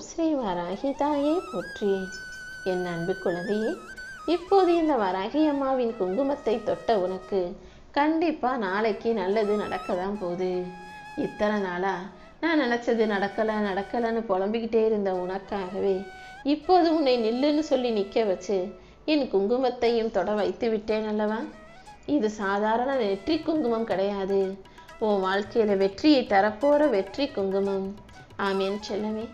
ஓம் ஸ்ரீ வராகி தாயே போற்றி. என் அன்பு குழந்தையே இப்போது இந்த வராகி அம்மாவின் குங்குமத்தை தொட்ட உனக்கு கண்டிப்பா நாளைக்கு நல்லது நடக்க தான் போகுது. இத்தனை நாளா நான் நினைச்சது நடக்கல நடக்கலன்னு புலம்பிக்கிட்டே இருந்த உனக்காகவே இப்போது உன்னை நில்லுன்னு சொல்லி நிக்க வச்சு என் குங்குமத்தையும் தொட வைத்து விட்டேன் அல்லவா? இது சாதாரண வெற்றி குங்குமம் கிடையாது. உன் வாழ்க்கையில வெற்றியை தரப்போற வெற்றி குங்குமம். ஆமேன் செல்லமே.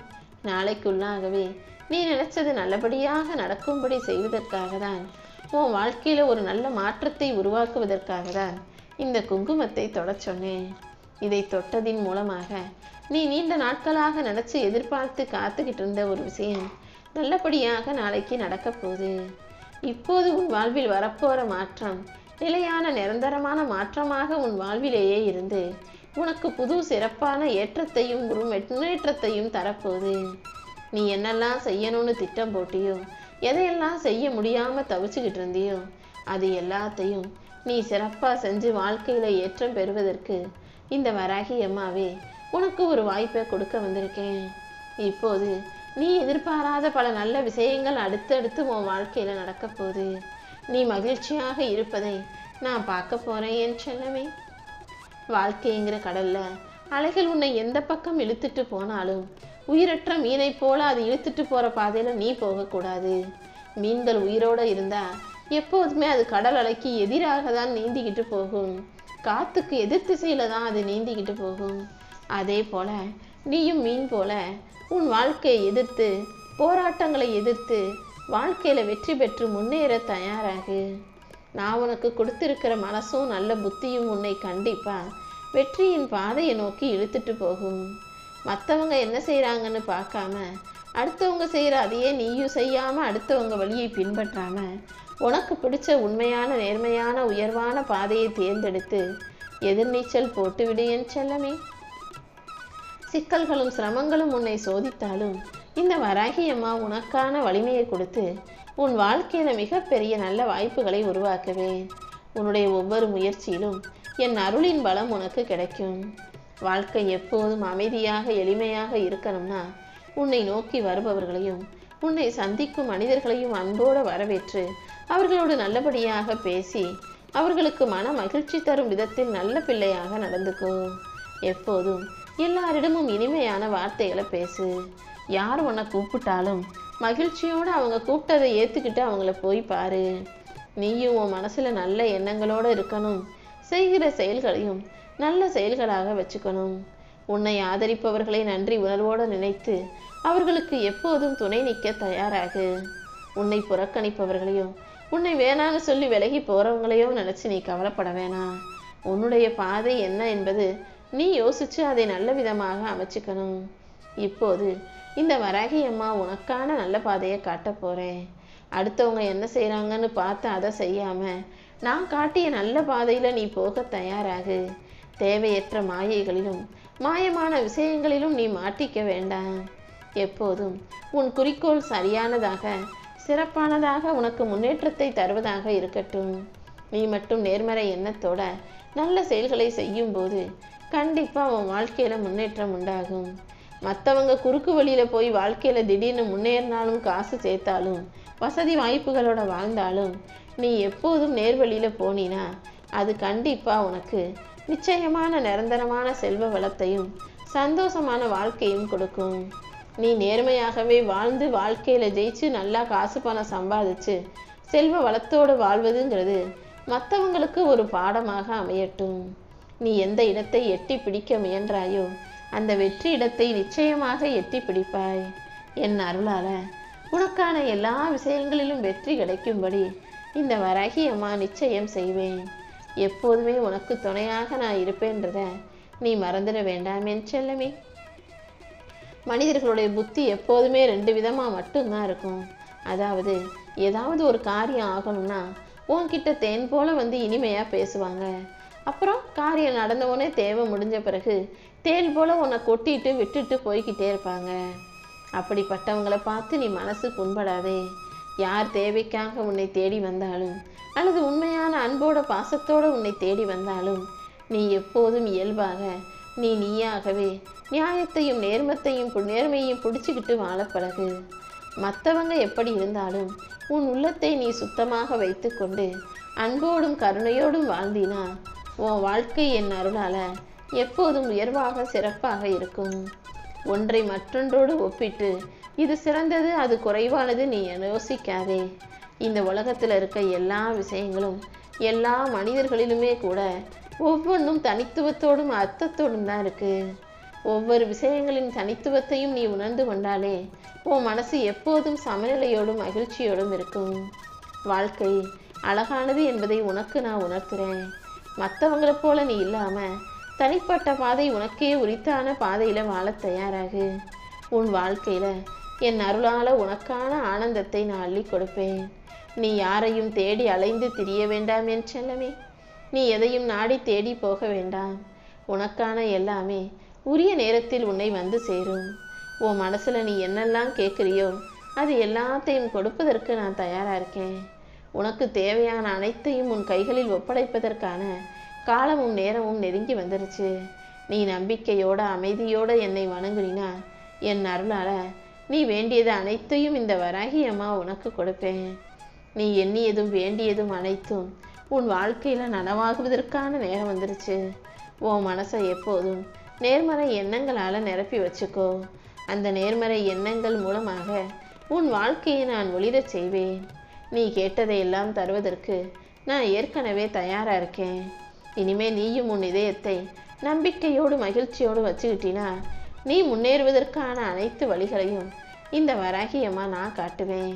நாளைக்குள்ளாகவே நீ நினைச்சது நல்லபடியாக நடக்கும்படி செய்வதற்காக தான் உன் வாழ்க்கையில ஒரு நல்ல மாற்றத்தை உருவாக்குவதற்காக தான் இந்த குங்குமத்தை தொடச் சொன்னேன். இதை தொட்டதின் மூலமாக நீ நீண்ட நாட்களாக நினைச்சு எதிர்பார்த்து காத்துக்கிட்டு இருந்த ஒரு விஷயம் நல்லபடியாக நாளைக்கு நடக்கப் போகுது. இப்போது உன் வாழ்வில் வரப்போற மாற்றம் நிலையான நிரந்தரமான மாற்றமாக உன் வாழ்விலேயே இருந்து உனக்கு புது சிறப்பான ஏற்றத்தையும் முன்னேற்றத்தையும் தரப்போகுது. நீ என்னெல்லாம் செய்யணும்னு திட்டம் போட்டியோ எதையெல்லாம் செய்ய முடியாம தவிச்சுக்கிட்டு இருந்தியோ அது எல்லாத்தையும் நீ சிறப்பாக செஞ்சு வாழ்க்கையில ஏற்றம் பெறுவதற்கு இந்த வராகி அம்மாவே உனக்கு ஒரு வாய்ப்பை கொடுக்க வந்திருக்கேன். இப்போது நீ எதிர்பாராத பல நல்ல விஷயங்கள் அடுத்தடுத்து உன் வாழ்க்கையில நடக்க போகுது. நீ மகிழ்ச்சியாக இருப்பதை நான் பார்க்க போறேன் என் செல்லமே. வாழ்க்கைங்கிற கடல்ல அலைகள் உன்னை எந்த பக்கம் இழுத்துட்டு போனாலும் உயிரற்ற மீனை போல அது இழுத்துட்டு போற பாதையில நீ போகக்கூடாது. மீன்கள் உயிரோட இருந்தா எப்போதுமே அது கடல் அலைக்கு எதிராக தான் நீந்திக்கிட்டு போகும். காத்துக்கு எதிர் திசையில தான் அது நீந்திக்கிட்டு போகும். அதே போல நீயும் மீன் போல உன் வாழ்க்கையை எதிர்த்து போராட்டங்களை எதிர்த்து வாழ்க்கையில வெற்றி பெற்று முன்னேற தயாராகு. நான் உனக்கு கொடுத்திருக்கிற மனசும் நல்ல புத்தியும் உன்னை கண்டிப்பா வெற்றியின் பாதையை நோக்கி இழுத்துட்டு போகும். மற்றவங்க என்ன செய்றாங்கன்னு பார்க்காம அடுத்தவங்க செய்கிற அதையே நீயும் செய்யாம அடுத்தவங்க வழியை பின்பற்றாம உனக்கு பிடிச்ச உண்மையான நேர்மையான உயர்வான பாதையை தேர்ந்தெடுத்து எதிர்நீச்சல் போட்டுவிடு என் செல்லமே. சிக்கல்களும் சிரமங்களும் உன்னை சோதித்தாலும் இந்த வராகி அம்மா உனக்கான வலிமையை கொடுத்து உன் வாழ்க்கையில மிகப்பெரிய நல்ல வாய்ப்புகளை உருவாக்குவேன். உன்னுடைய ஒவ்வொரு முயற்சியிலும் என் அருளின் பலம் உனக்கு கிடைக்கும். வாழ்க்கை எப்போதும் அமைதியாக எளிமையாக இருக்கணும்னா உன்னை நோக்கி வருபவர்களையும் உன்னை சந்திக்கும் மனிதர்களையும் அன்போடு வரவேற்று அவர்களோடு நல்லபடியாக பேசி அவர்களுக்கு மன மகிழ்ச்சி தரும் விதத்தில் நல்ல பிள்ளையாக நடந்துக்கோ. எப்போதும் எல்லாரிடமும் இனிமையான வார்த்தைகளை பேசு. யார் உன்னை கூப்பிட்டாலும் மகிழ்ச்சியோடு அவங்க கூப்பிட்டதை ஏற்றுக்கிட்டு அவங்கள போய் பாரு. நீயும் உன் மனசில் நல்ல எண்ணங்களோட இருக்கணும். செய்கிற செயல்களையும் நல்ல செயல்களாக வச்சுக்கணும். உன்னை ஆதரிப்பவர்களை நன்றி உணர்வோடு நினைத்து அவர்களுக்கு எப்போதும் துணை நிற்க தயாராகு. உன்னை புறக்கணிப்பவர்களையும் உன்னை வேணான்னு சொல்லி விலகி போகிறவங்களையும் நினச்சி நீ கவலைப்பட வேணாம் உன்னுடைய பாதை என்ன என்பது நீ யோசிச்சு அதை நல்ல விதமாக அமைச்சுக்கணும். இப்போது இந்த வராகி அம்மா உனக்கான நல்ல பாதையை காட்ட போகிறேன் அடுத்தவங்க என்ன செய்கிறாங்கன்னு பார்த்து அதை செய்யாமல் நான் காட்டிய நல்ல பாதையில் நீ போக தயாராகு. தேவையற்ற மாயைகளிலும் மாயமான விஷயங்களிலும் நீ மாட்டிக்க வேண்டாம். எப்போதும் உன் குறிக்கோள் சரியானதாக சிறப்பானதாக உனக்கு முன்னேற்றத்தை தருவதாக இருக்கட்டும். நீ மட்டும் நேர்மறை எண்ணத்தோட நல்ல செயல்களை செய்யும் போது உன் வாழ்க்கையில் முன்னேற்றம் உண்டாகும். மற்றவங்க குறுக்கு வழியில் போய் வாழ்க்கையில் திடீர்னு முன்னேறினாலும் காசு சேர்த்தாலும் வசதி வாய்ப்புகளோட வாழ்ந்தாலும் நீ எப்போதும் நேர்வழியில் போனினா அது கண்டிப்பாக உனக்கு நிச்சயமான நிரந்தரமான செல்வ வளத்தையும் சந்தோஷமான வாழ்க்கையும் கொடுக்கும். நீ நேர்மையாகவே வாழ்ந்து வாழ்க்கையில் ஜெயிச்சு நல்லா காசு பணம் சம்பாதிச்சு செல்வ வளத்தோடு வாழ்வதுங்கிறது மற்றவங்களுக்கு ஒரு பாடமாக அமையட்டும். நீ எந்த இடத்தை எட்டி பிடிக்க முயன்றாயோ அந்த வெற்றி இடத்தை நிச்சயமாக எட்டி பிடிப்பாய். என் அருளால உனக்கான எல்லா விஷயங்களிலும் வெற்றி கிடைக்கும்படி இந்த வராகி அம்மா நிச்சயம் செய்வேன். எப்போதுமே உனக்கு துணையாக நான் இருப்பேன்றத நீ மறந்துட வேண்டாம் என் செல்லமே. மனிதர்களுடைய புத்தி எப்போதுமே ரெண்டு விதமாக மட்டும்தான் இருக்கும். அதாவது ஏதாவது ஒரு காரியம் ஆகணும்னா உன்கிட்ட தேன் போல வந்து இனிமையாக பேசுவாங்க. அப்புறம் காரியம் நடந்த உடனே தேவை முடிஞ்ச பிறகு தேல் போல உன்னை கொட்டிட்டு விட்டுட்டு போய்கிட்டே இருப்பாங்க. அப்படிப்பட்டவங்களை பார்த்து நீ மனசு புண்படாதே. யார் தேவைக்காக உன்னை தேடி வந்தாலும் அல்லது உண்மையான அன்போட பாசத்தோடு உன்னை தேடி வந்தாலும் நீ எப்போதும் இயல்பாக நீ நீயாகவே நியாயத்தையும் நேர்மத்தையும் நேர்மையும் நேர்மையையும் பிடிச்சிக்கிட்டு வாழ பழகு. மற்றவங்க எப்படி இருந்தாலும் உன் உள்ளத்தை நீ சுத்தமாக வைத்துக்கொண்டு அன்போடும் கருணையோடும் வாழ்ந்தினா உன் வாழ்க்கை என் அருளால எப்போதும் உயர்வாக சிறப்பாக இருக்கும். ஒன்றை மற்றொன்றோடு ஒப்பிட்டு இது சிறந்தது அது குறைவானது நீ யோசிக்காதே. இந்த உலகத்தில் இருக்க எல்லா விஷயங்களும் எல்லா மனிதர்களிலுமே கூட ஒவ்வொன்றும் தனித்துவத்தோடும் அர்த்தத்தோடும் தான் இருக்கு. ஒவ்வொரு விஷயங்களின் தனித்துவத்தையும் நீ உணர்ந்து கொண்டாலே உன் மனசு எப்போதும் சமநிலையோடும் மகிழ்ச்சியோடும் இருக்கும். வாழ்க்கை அழகானது என்பதை உனக்கு நான் உணர்த்துறேன். மற்றவங்களை போல நீ இல்லாம தனிப்பட்ட பாதை உனக்கே உரித்தான பாதையில வாழத் தயாராகு. உன் வாழ்க்கையில என் அருளால உனக்கான ஆனந்தத்தை நான் அள்ளி கொடுப்பேன். நீ யாரையும் தேடி அலைந்து திரிய வேண்டாம் என் செல்லமே. நீ எதையும் நாடி தேடி போக வேண்டாம். உனக்கான எல்லாமே உரிய நேரத்தில் உன்னை வந்து சேரும். உன் மனசுல நீ என்னெல்லாம் கேட்குறியோ அது எல்லாத்தையும் கொடுப்பதற்கு நான் தயாரா இருக்கேன். உனக்கு தேவையான அனைத்தையும் உன் கைகளில் ஒப்படைப்பதற்கான காலமும் நேரமும் நெருங்கி வந்துருச்சு. நீ நம்பிக்கையோட அமைதியோட என்னை வணங்குறினா என் அருளால நீ வேண்டியது அனைத்தையும் இந்த வராகி அம்மா உனக்கு கொடுப்பேன். நீ எண்ணியதும் வேண்டியதும் அனைத்தும் உன் வாழ்க்கையில நனவாகுவதற்கான நேரம் வந்துருச்சு. உன் மனசை எப்போதும் நேர்மறை எண்ணங்களால நிரப்பி வச்சுக்கோ. அந்த நேர்மறை எண்ணங்கள் மூலமாக உன் வாழ்க்கையை நான் ஒளிரச் செய்வேன். நீ கேட்டதையெல்லாம் தருவதற்கு நான் ஏற்கனவே தயாராக இருக்கேன். இனிமே நீயும் உன் இதயத்தை நம்பிக்கையோடு மகிழ்ச்சியோடு வச்சுக்கிட்டினா நீ முன்னேறுவதற்கான அனைத்து வழிகளையும் இந்த வராகியம்மா நான் காட்டுவேன்.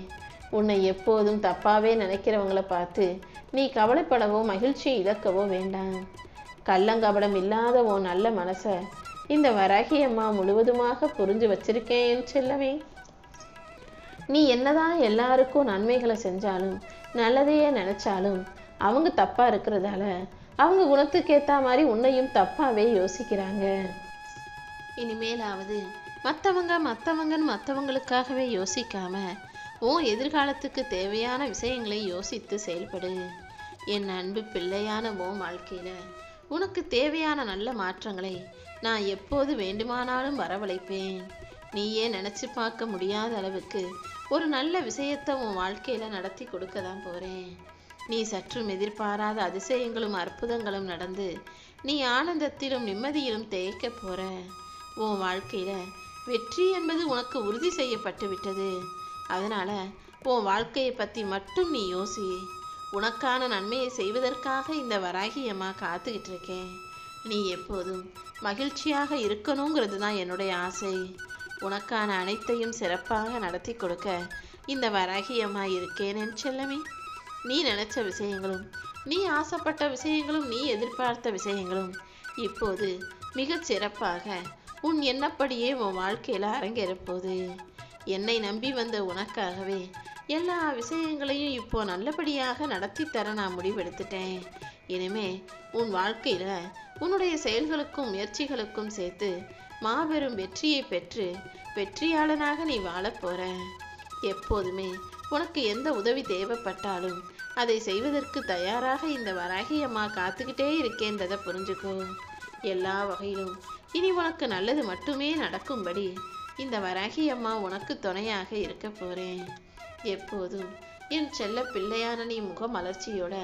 உன்னை எப்போதும் தப்பாகவே நினைக்கிறவங்கள பார்த்து நீ கவலைப்படவோ மகிழ்ச்சியை இழக்கவோ வேண்டாம். கள்ளங்கபடம் இல்லாத உன் நல்ல மனசை இந்த வராகியம்மா முழுவதுமாக புரிஞ்சு வச்சிருக்கேன் என் நீ என்னதான் எல்லாருக்கும் நன்மைகளை செஞ்சாலும் நல்லதையே நினச்சாலும் அவங்க தப்பாக இருக்கிறதால அவங்க குணத்துக்கு மாதிரி உன்னையும் தப்பாகவே யோசிக்கிறாங்க. இனிமேலாவது மற்றவங்க மற்றவங்கன்னு மற்றவங்களுக்காகவே யோசிக்காம உன் எதிர்காலத்துக்கு தேவையான விஷயங்களை யோசித்து செயல்படு. என் அன்பு பிள்ளையான உன் வாழ்க்கையில் உனக்கு தேவையான நல்ல மாற்றங்களை நான் எப்போது வேண்டுமானாலும் வரவழைப்பேன். நீயே நினச்சி பார்க்க முடியாத அளவுக்கு ஒரு நல்ல விஷயத்தை உன் வாழ்க்கையில் நடத்தி கொடுக்க தான் போகிறேன் நீ சற்றும் எதிர்பாராத அதிசயங்களும் அற்புதங்களும் நடந்து நீ ஆனந்தத்திலும் நிம்மதியிலும் தேய்க்க போற. உன் வாழ்க்கையில் வெற்றி என்பது உனக்கு உறுதி செய்யப்பட்டு விட்டது. அதனால் உன் வாழ்க்கையை பற்றி மட்டும் நீ யோசி. உனக்கான நன்மையை செய்வதற்காக இந்த வராகியம்மா காத்துக்கிட்டு இருக்கேன். நீ எப்போதும் மகிழ்ச்சியாக இருக்கணுங்கிறது தான் என்னுடைய ஆசை. உனக்கான அனைத்தையும் சிறப்பாக நடத்தி கொடுக்க இந்த வராகி இருக்கேன் என் செல்லமே. நீ நினைச்ச விஷயங்களும் நீ ஆசைப்பட்ட விஷயங்களும் நீ எதிர்பார்த்த விஷயங்களும் இப்போது மிகச் சிறப்பாக உன் எண்ணப்படியே உன் வாழ்க்கையில அரங்கேறப்போது என்னை நம்பி வந்த உனக்காகவே எல்லா விஷயங்களையும் இப்போ நல்லபடியாக நடத்தி தர நான் முடிவெடுத்துட்டேன். இனிமே உன் வாழ்க்கையில உன்னுடைய செயல்களுக்கும் முயற்சிகளுக்கும் சேர்த்து மாபெரும் வெற்றியை பெற்று வெற்றியாளனாக நீ வாழப் போற. எப்போதுமே உனக்கு எந்த உதவி தேவைப்பட்டாலும் அதை செய்வதற்கு தயாராக இந்த வராகி அம்மா காத்துக்கிட்டே இருக்கேன்றதை புரிஞ்சுக்கோ. எல்லா வகையிலும் இனி உனக்கு நல்லது மட்டுமே நடக்கும்படி இந்த வராகி அம்மா உனக்கு துணையாக இருக்க போறேன். எப்போதும் என் செல்ல பிள்ளையான நீ முகமலர்ச்சியோட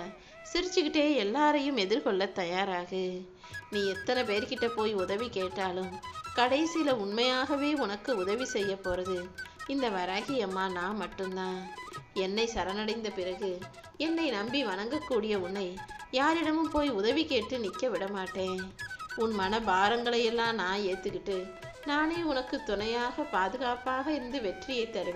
சிரிச்சுக்கிட்டே எல்லாரையும் எதிர்கொள்ள தயாராகு. நீ எத்தனை பேர்கிட்ட போய் உதவி கேட்டாலும் கடைசியில உண்மையாகவே உனக்கு உதவி செய்ய போறது. இந்த வராகி அம்மா நான் மட்டும்தான். என்னை சரணடைந்த பிறகு என்னை நம்பி வணங்கக்கூடிய உன்னை யாரிடமும் போய் உதவி கேட்டு நிற்க விட மாட்டேன் உன் மன பாரங்களையெல்லாம் நான் ஏத்துக்கிட்டு நானே உனக்கு துணையாக பாதுகாப்பாக இருந்து வெற்றியை தருவேன்.